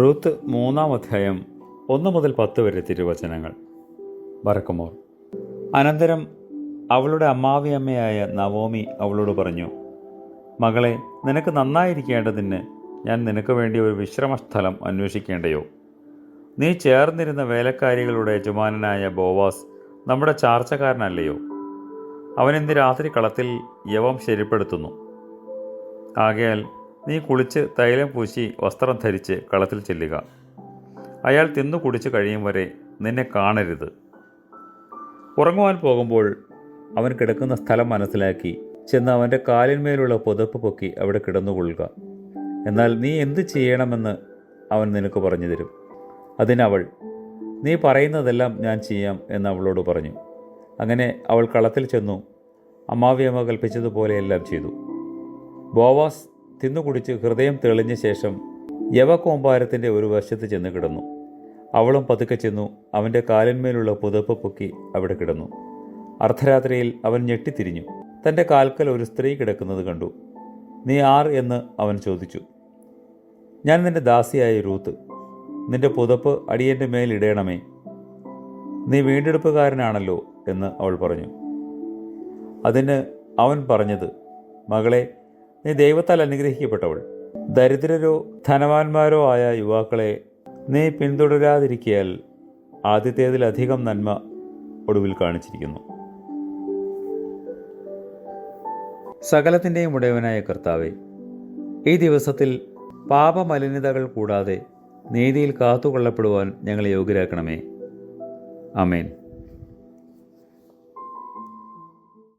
Ruth മൂന്നാം അധ്യായം ഒന്ന് മുതൽ പത്ത് വരെ തിരുവചനങ്ങൾ. വറക്കുമോർ. അനന്തരം അവളുടെ അമ്മാവിയമ്മയായ നവോമി അവളോട് പറഞ്ഞു മകളെ നിനക്ക് നന്നായിരിക്കേണ്ടതിന് ഞാൻ നിനക്ക് വേണ്ടി ഒരു വിശ്രമസ്ഥലം അന്വേഷിക്കേണ്ടയോ? നീ ചേർന്നിരുന്ന വേലക്കാരികളുടെ യജമാനനായ ബോവാസ് നമ്മുടെ ചാർച്ചക്കാരനല്ലയോ? അവനെന്ത് രാത്രി കളത്തിൽ യവം ശരിപ്പെടുത്തുന്നു? ആകയാൽ നീ കുളിച്ച് തൈലം പൂശി വസ്ത്രം ധരിച്ച് കളത്തിൽ ചെല്ലുക. അയാൾ തിന്നു കുടിച്ച് കഴിയും വരെ നിന്നെ കാണരുത്. ഉറങ്ങുവാൻ പോകുമ്പോൾ അവൻ കിടക്കുന്ന സ്ഥലം മനസ്സിലാക്കി ചെന്ന് അവന്റെ കാലിന്മേലുള്ള പുതപ്പ് പൊക്കി അവിടെ കിടന്നുകൊള്ളുക. എന്നാൽ നീ എന്ത് ചെയ്യണമെന്ന് അവൻ നിനക്ക് പറഞ്ഞു തരും. അതിനവൾ നീ പറയുന്നതെല്ലാം ഞാൻ ചെയ്യാം എന്ന് അവളോട് പറഞ്ഞു. അങ്ങനെ അവൾ കളത്തിൽ ചെന്നു അമ്മാവിയമ്മ കൽപ്പിച്ചതുപോലെയെല്ലാം ചെയ്തു. ബോവാസ് തിന്നുകുടിച്ച് ഹൃദയം തെളിഞ്ഞ ശേഷം യവകോമ്പാരത്തിന്റെ ഒരു വശത്ത് ചെന്ന് കിടന്നു. അവളും പതുക്കെ ചെന്നു അവന്റെ കാലിന്മേലുള്ള പുതപ്പ് പൊക്കി അവിടെ കിടന്നു. അർദ്ധരാത്രിയിൽ അവൻ ഞെട്ടിത്തിരിഞ്ഞു. തന്റെ കാൽക്കൽ ഒരു സ്ത്രീ കിടക്കുന്നത് കണ്ടു. നീ ആർ എന്ന് അവൻ ചോദിച്ചു. ഞാൻ നിന്റെ ദാസിയായ റൂത്ത് നിന്റെ പുതപ്പ് അടിയന്റെ മേൽ ഇടയണമേ. നീ വീണ്ടെടുപ്പുകാരനാണല്ലോ എന്ന് അവൾ പറഞ്ഞു. അതിന് അവൻ പറഞ്ഞത് മകളെ നീ ദൈവത്താൽ അനുഗ്രഹിക്കപ്പെട്ടവൾ. ദരിദ്രരോ ധനവാന്മാരോ ആയ യുവാക്കളെ നീ പിന്തുടരാതിരിക്കിയാൽ ആദ്യത്തേതിലധികം നന്മ ഒടുവിൽ കാണിച്ചിരിക്കുന്നു. സകലത്തിന്റെയും ഉടയവനായ കർത്താവെ ഈ ദിവസത്തിൽ പാപമലിനതകൾ കൂടാതെ നീതിയിൽ കാത്തുകൊള്ളപ്പെടുവാൻ ഞങ്ങളെ യോഗ്യരാക്കണമേ. അമേൻ